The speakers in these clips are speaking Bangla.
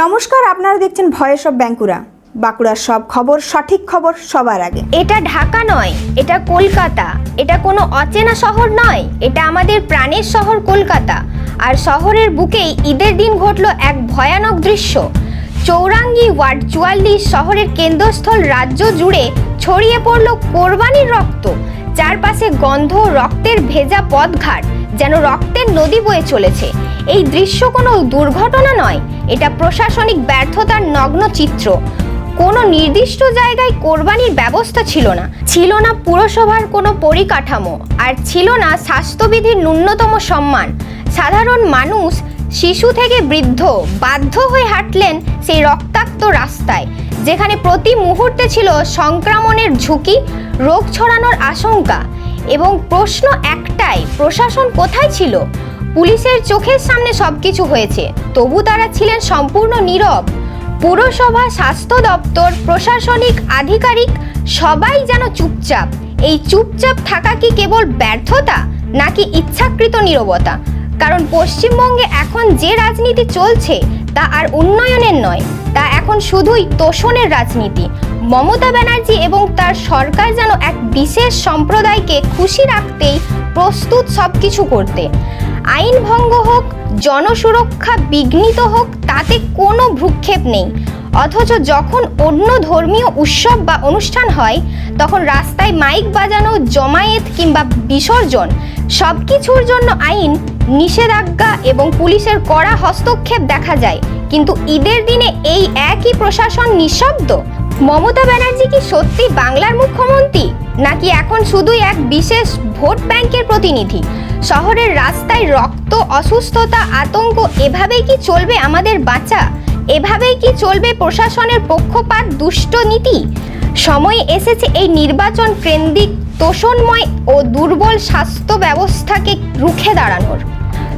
নমস্কার, আপনারা দেখছেন ভয়েস অফ ব্যাঙ্কুরা। বাঁকুড়ার সব খবর, সঠিক খবর সবার আগে। এটা ঢাকা নয়, এটা কলকাতা। এটা কোনো অচেনা শহর নয়, এটা আমাদের প্রাণের শহর কলকাতা। আর শহরের বুকেই ঈদের দিন ঘটল এক ভয়ানক দৃশ্য। চৌরাঙ্গি ওয়ার্ড চুয়াল্লিশ শহরের কেন্দ্রস্থল রাজ্য জুড়ে ছড়িয়ে পড়ল কোরবানির রক্ত। চারপাশে গন্ধ, রক্তের ভেজা পথঘাট। যেন রক্তের নদী বয়ে চলেছে। এই দৃশ্য কোনো দুর্ঘটনা নয়, এটা প্রশাসনিক ব্যর্থতার নগ্ন চিত্র। কোনো নির্দিষ্ট জায়গায় কোরবানির ব্যবস্থা ছিল না ছিল না পুরসভার কোনো পরিকাঠামো, আর ছিল না স্বাস্থ্যবিধির ন্যূনতম সম্মান। সাধারণ মানুষ, শিশু থেকে বৃদ্ধ, বাধ্য হয়ে হাঁটলেন সেই রক্তাক্ত রাস্তায়, যেখানে প্রতি মুহূর্তে ছিল সংক্রমণের ঝুঁকি, রোগ ছড়ানোর আশঙ্কা। এবং প্রশ্ন একটাই, প্রশাসন কোথায় ছিল? পুলিশের চোখের সামনে সবকিছু হয়েছে, তবু তারা ছিলেন সম্পূর্ণ নীরব। পুরসভা স্বাস্থ্য দপ্তর, প্রশাসনিক আধিকারিক, সবাই যেন চুপচাপ। এই চুপচাপ থাকা কি কেবল ব্যর্থতা, নাকি ইচ্ছাকৃত নীরবতা? কারণ পশ্চিমবঙ্গে এখন যে রাজনীতি চলছে তা আর উন্নয়নের নয়, তা এখন শুধুই তোষণের রাজনীতি। মমতা ব্যানার্জি এবং তার সরকার যেন এক বিশেষ সম্প্রদায়কে খুশি রাখতেই প্রস্তুত সব কিছু করতে। আইন ভঙ্গ হোক, জনসুরক্ষা বিঘ্নিত হোক, তাতে কোনো ভ্রুক্ষেপ নেই। অথচ যখন অন্য ধর্মীয় উৎসব বা অনুষ্ঠান হয়, তখন রাস্তায় মাইক বাজানো, জমায়েত কিংবা বিসর্জন সব কিছুর জন্য আইন, নিষেধাজ্ঞা এবং পুলিশের কড়া হস্তক্ষেপ দেখা যায়। কিন্তু ঈদের দিনে এই একই প্রশাসন নিঃশব্দ? মমতা ব্যানার্জি কি সত্যি বাংলার মুখ্যমন্ত্রী? নাকি এখন শুধুই এক বিশেষ ভোট ব্যাংকের প্রতিনিধি? শহরের রাস্তায় রক্ত, অসুস্থতা, আতঙ্ক, এভাবেই কি চলবে আমাদের বাঁচা? এভাবেই কি চলবে প্রশাসনের পক্ষপাত দুষ্ট নীতি? সময় এসেছে এই নির্বাচন কেন্দ্রিক তোষণময় ও দুর্বল স্বাস্থ্য ব্যবস্থাকে রুখে দাঁড়ানোর।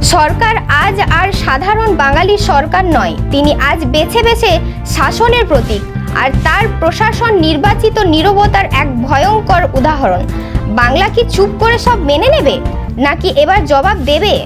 সরকার আজ আর সাধারণ বাঙালি সরকার নয়, তিনি আজ বেছে বেছে শাসনের প্রতীক। আর তার প্রশাসন নির্বাচিত নীরবতার এক ভয়ঙ্কর উদাহরণ। বাংলা কি চুপ করে সব মেনে নেবে? নাকি এবার জবাব দেবে?